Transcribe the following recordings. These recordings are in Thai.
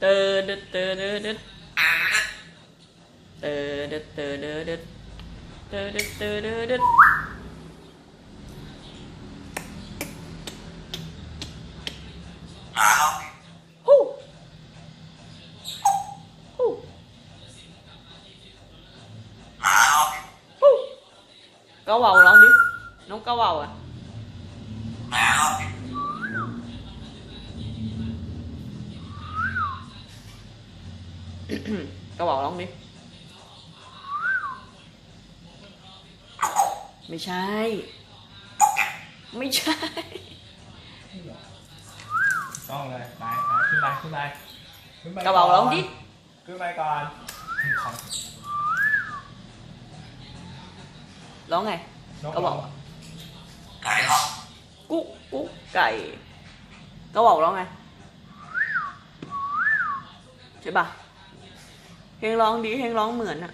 เตอเดดเตอเดดเดดเตอเดดเตอเกฮู้ฮู้หาล็อกฮู้เกาเหว่าร้องดิน้องเกาเหว่าอะหาล็อกเกาเหว่าร้องดิไม่ใช่ ไม่ใช่ ต้องเลยไปไปขึ้นไปขึ้นไปขึ้นไปเกาเหว่าร้องดิขึ้นไปก่อนร้องไงนกเกาเหว่าไก่ล็อกกุ๊กกุ๊กไก่เกาเหว่าร้องไงใช่ปะ เพลงร้องดีเพลงร้องเหมือนอะ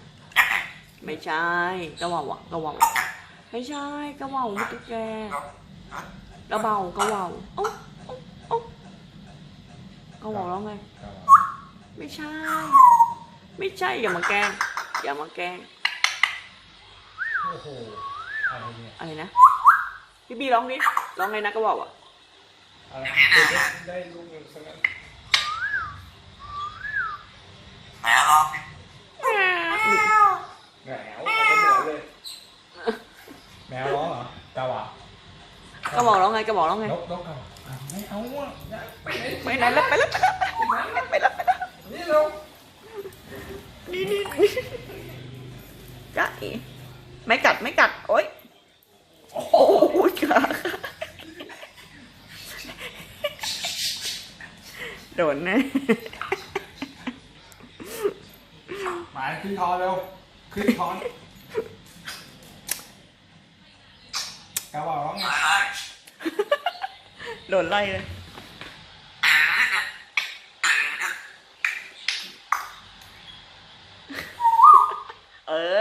ไม่ใช่เกาเหว่าอะเกาเหว่าไม่ใช่เกาเหว่าไม่ตุ๊กแกกระเบากระเหว่าโอ๊ะโอ๊ะโอ๊ะเกาเหว่าร้องไงเกาเหว่าไม่ใช่ ไม่ใช่อย่ามาแกล้งอย่ามาแกล้งโอ้โหอะไรเนี่ยอะไรนะพี่บีร้องดิร้องไงนะกระเหว่าอะอะไรได้ได้ลูกหนึ่งสักอัน แมวล็อก แมวเอาไปเหนือเลยแมวร้องเหรอเกาเหว่าก ระเหว่าร้องไงกระเหว่าร้องไงนกนกเกาเหว่าอะไม่เอาอะอย่าไปไหนไปไหนแล้วไปแล้วไปแล้วไปแล้วไปแล้วนี่เรานี่นี่นี่จ้าเอ๋ไม่กัดไม่กัดโอ๊ยโอ้ยขาโดนแน่หมายขึ้นทอนเร็วขึ้นทอนเกาเหว่าร้องไงหาล็อก โดนไล่เลยเออ